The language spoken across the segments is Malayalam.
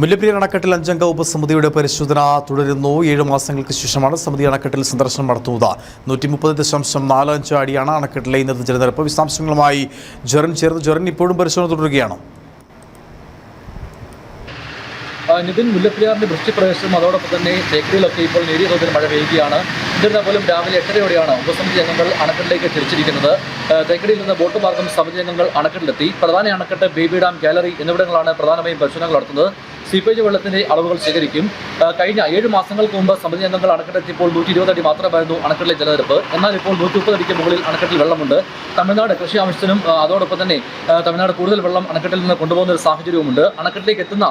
മുല്ലപ്പെരിയാർ അണക്കെട്ടിൽ അഞ്ചംഗ ഉപസമിതിയുടെ പരിശോധന തുടരുന്നു. ഏഴ് മാസങ്ങൾക്ക് ശേഷമാണ് സമിതി അണക്കെട്ടിൽ സന്ദർശനം നടത്തുന്നത്. നൂറ്റി മുപ്പത് ദശാംശം നാല് അഞ്ച് അടിയാണ് അണക്കെട്ടിലെ ഇന്നത്തെ ജലനിരപ്പ്. വിശദാംശങ്ങളുമായി ജെറിൻ ചേർന്ന്. ജെറിൻ ഇപ്പോഴും പരിശോധന തുടരുകയാണ്? നിതിൻ മുല്ലപ്പെരിയാറിന്റെ വൃഷ്ടിപ്രദേശവും അതോടൊപ്പം തന്നെ തേക്കടിയിലൊക്കെ ഇപ്പോൾ നേരിയ തോതിൽ മഴ പെയ്യുകയാണ്. എന്നിരുന്നാൽ പോലും രാവിലെ എട്ടരയോടെയാണ് ഉപസമിതി അംഗങ്ങൾ അണക്കെട്ടിലേക്ക് തിരിച്ചിരിക്കുന്നത്. തേക്കടിയിൽ നിന്ന് ബോട്ട് മാർഗം സമിതി അംഗങ്ങൾ അണക്കെട്ടിലെത്തി. പ്രധാന അണക്കെട്ട് ബേബി ഡാം ഗാലറി എന്നിവിടങ്ങളാണ് പ്രധാനമായും പരിശോധനകൾ നടത്തുന്നത്. സീപ്പേജ് വെള്ളത്തിന്റെ അളവുകൾ ശേഖരിക്കും. കഴിഞ്ഞ ഏഴ് മാസങ്ങൾക്ക് മുമ്പ് സമിതി അംഗങ്ങൾ അണക്കെട്ടെത്തിയപ്പോൾ നൂറ്റി ഇരുപത് അടി മാത്രമായിരുന്നു അണക്കെട്ടിലെ ജലനിരപ്പ്. എന്നാൽ ഇപ്പോൾ നൂറ്റി മുപ്പത് അടിക്ക് മുകളിൽ അണക്കെട്ടിൽ വെള്ളമുണ്ട്. തമിഴ്നാട് കൃഷി ആവശ്യത്തിനും അതോടൊപ്പം തന്നെ തമിഴ്നാട് കൂടുതൽ വെള്ളം അണക്കെട്ടിൽ നിന്ന് കൊണ്ടുപോകുന്ന ഒരു സാഹചര്യവുമുണ്ട്. അണക്കെട്ടിലേക്ക് എത്തുന്ന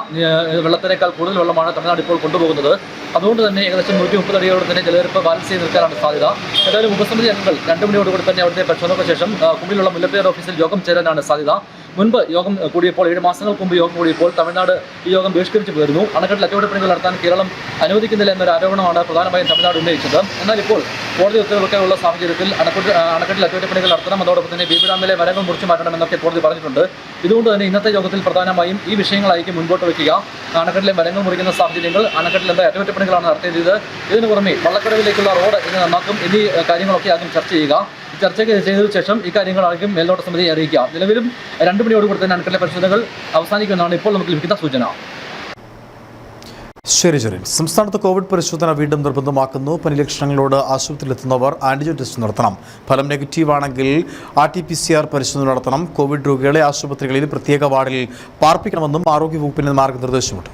വെള്ളത്തിനേക്കാൾ കൂടുതൽ വെള്ളമാണ് തമിഴ്നാട് ഇപ്പോൾ കൊണ്ടുപോകുന്നത്. അതുകൊണ്ട് തന്നെ ഏകദേശം നൂറ്റി മുപ്പത് അടിയോട് തന്നെ ജലനിരപ്പ് ബാലൻസ് ചെയ്ത് നിൽക്കാനാണ് സാധ്യത. ഏതായാലും ഉപസമിതി അംഗങ്ങൾ രണ്ട് മണിയോടുകൂടി തന്നെ അവിടുത്തെ പരിശോധനയ്ക്ക് ശേഷം കുമ്പിലുള്ള മുല്ലപ്പേർ ഓഫീസിൽ യോഗം ചേരാനാണ് സാധ്യത. മുൻപ് യോഗം കൂടിയപ്പോൾ ഏഴ് മാസങ്ങൾക്ക് മുമ്പ് യോഗം കൂടിയപ്പോൾ തമിഴ്നാട് ഈ യോഗം ബഹിഷ്കരിച്ചു പോയിരുന്നു. അണക്കെട്ടിൽ അറ്റകുറ്റപ്പണികൾ നടത്താൻ കേരളം അനുവദിക്കുന്നില്ല എന്നൊരു ആരോപണമാണ് പ്രധാനമായും തമിഴ്നാട് ഉന്നയിച്ചത്. എന്നാൽ ഇപ്പോൾ കോടതി ഉത്തരവൊക്കെ ഉള്ള സാഹചര്യത്തിൽ അണക്കെട്ട് അണക്കെട്ടിൽ അറ്റകുറ്റപ്പണികൾ നടത്തണം. അതോടൊപ്പം തന്നെ ബീബി ഡാമിലെ മരങ്ങൾ മുറിച്ചു മാറ്റണം എന്നൊക്കെ കോടതി പറഞ്ഞിട്ടുണ്ട്. ഇതുകൊണ്ട് തന്നെ ഇന്നത്തെ യോഗത്തിൽ പ്രധാനമായും ഈ വിഷയങ്ങളായിരിക്കും മുൻപോട്ട് വയ്ക്കുക അണക്കെട്ടിലെ മരങ്ങൾ മുറിക്കുന്ന സാഹചര്യങ്ങൾ അണക്കെട്ടിൽ എന്താ അറ്റകുറ്റപ്പണികളാണ് നടത്തിയത് ഇതിനു പുറമെ വള്ളക്കടവിലേക്കുള്ള റോഡ് ഇത് നന്നാക്കും എന്നീ കാര്യങ്ങളൊക്കെ ആദ്യം ചർച്ച ചെയ്യുക. ചർച്ചയ്ക്ക് ചെയ്തതിനു ശേഷം ഇക്കാര്യങ്ങളായിരിക്കും കാര്യങ്ങളായിരിക്കും മേൽനോട്ട സമിതിയെ അറിയിക്കുക നിലവിലും രണ്ട് മണിയോടുകൂടി തന്നെ അണക്കെട്ടിലെ പരിശോധനകൾ അവസാനിക്കുമെന്നാണ് ഇപ്പോൾ നമുക്ക് ലഭിക്കുന്ന സൂചന. ശരി ശരി. സംസ്ഥാനത്ത് കോവിഡ് പരിശോധന വീണ്ടും നിർബന്ധമാക്കുന്നു. പനി ലക്ഷണങ്ങളോട് ആശുപത്രിയിലെത്തുന്നവർ ആന്റിജൻ ടെസ്റ്റ് നടത്തണം. ഫലം നെഗറ്റീവ് ആണെങ്കിൽ R T P C R പരിശോധന നടത്തണം. കോവിഡ് രോഗികളെ ആശുപത്രികളിൽ പ്രത്യേക വാർഡിൽ പാർപ്പിക്കണമെന്നും ആരോഗ്യവകുപ്പിന് മാർഗനിർദ്ദേശമുണ്ട്.